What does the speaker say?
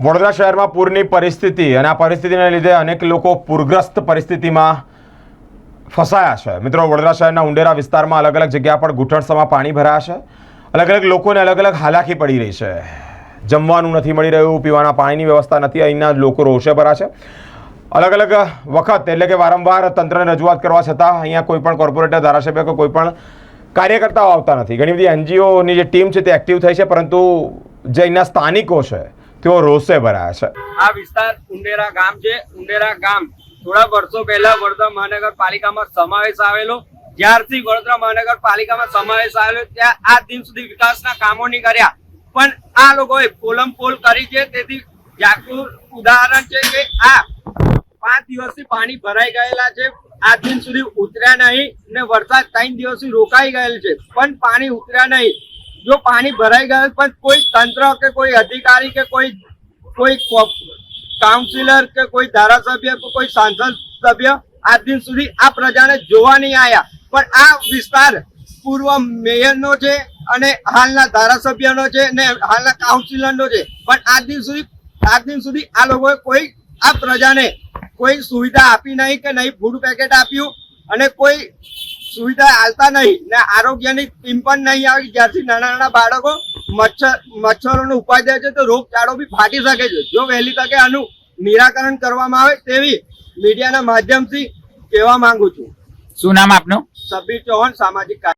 વડોદરા શહેરમાં પૂરની પરિસ્થિતિ અને આ પરિસ્થિતિને લીધે અનેક લોકો પૂરગ્રસ્ત પરિસ્થિતિમાં ફસાયા છે. મિત્રો, વડોદરા શહેરના ઉંડેરા વિસ્તારમાં અલગ અલગ જગ્યા પર ઘૂંટણસમાં પાણી ભરાયા છે. અલગ અલગ લોકોને અલગ અલગ હાલાકી પડી રહી છે. જમવાનું નથી મળી રહ્યું, પીવાના પાણીની વ્યવસ્થા નથી, અહીંના લોકો રોષે ભરા છે. અલગ અલગ વખત એટલે કે વારંવાર તંત્રને રજૂઆત કરવા છતાં અહીંયા કોઈ પણ કોર્પોરેટર, ધારાસભ્ય કે કોઈ પણ કાર્યકર્તાઓ આવતા નથી. ઘણી બધી એનજીઓની જે ટીમ છે તે એક્ટિવ થઈ છે, પરંતુ જે અહીંના સ્થાનિકો છે તેઓ રોષે ભરાયા છે. આ વિસ્તાર ઉંડેરા ગામ છે. ઉંડેરા ગામ થોડા વર્ષો પહેલા વડોદરા મહાનગરપાલિકામાં સમાવેશ આવેલો. જ્યારથી વડોદરા મહાનગરપાલિકામાં સમાવેશ આવેલો, ત્યાં આ દિન સુધી વિકાસના કામો નહીં કર્યા. પણ આ લોકોએ પોલમ પોલ કરી છે. તેથી જાગૃત ઉદાહરણ છે કે આ પાંચ દિવસથી પાણી ભરાઈ ગયેલા છે. આ દિન સુધી ઉતર્યા નહીં ને વરસાદ ત્રણ દિવસથી રોકાઈ ગયેલ છે. પણ પાણી ઉતર્યા નહીં. જો પાણી ભરાઈ ગયું પણ કોઈ તંત્ર કે કોઈ અધિકારી કે કોઈ કોઈ કાઉન્સિલર કે કોઈ ધારાસભ્ય કે કોઈ સાંસદ સભ્ય આજ દિન સુધી આ પ્રજાને જોવા નહીં આવ્યા પણ આ વિસ્તાર પૂર્વ મેયરનો છે અને હાલના ધારાસભ્યનો છે ને હાલના કાઉન્સિલરનો છે. પણ આજ દિન સુધી આજ દિન સુધી આ લોકોએ કોઈ, આ પ્રજાને કોઈ સુવિધા આપી નહીં કે નહીં ફૂડ પેકેટ આપ્યું અને કોઈ સુવિધા આવતા નહીં ને આરોગ્યની ટીમ પણ નહીં આવી. જ્યારથી નાના નાના બાળકો મચ્છર મચ્છરોનો ઉપાય છે તો રોગચાળો બી ફાટી શકે છે. જો વહેલી તકે આનું નિરાકરણ કરવામાં આવે તેવી મીડિયાના માધ્યમથી કહેવા માંગુ છું. શું નામ આપનું? સબીર ચૌહાણ સામાજિક કાર્ય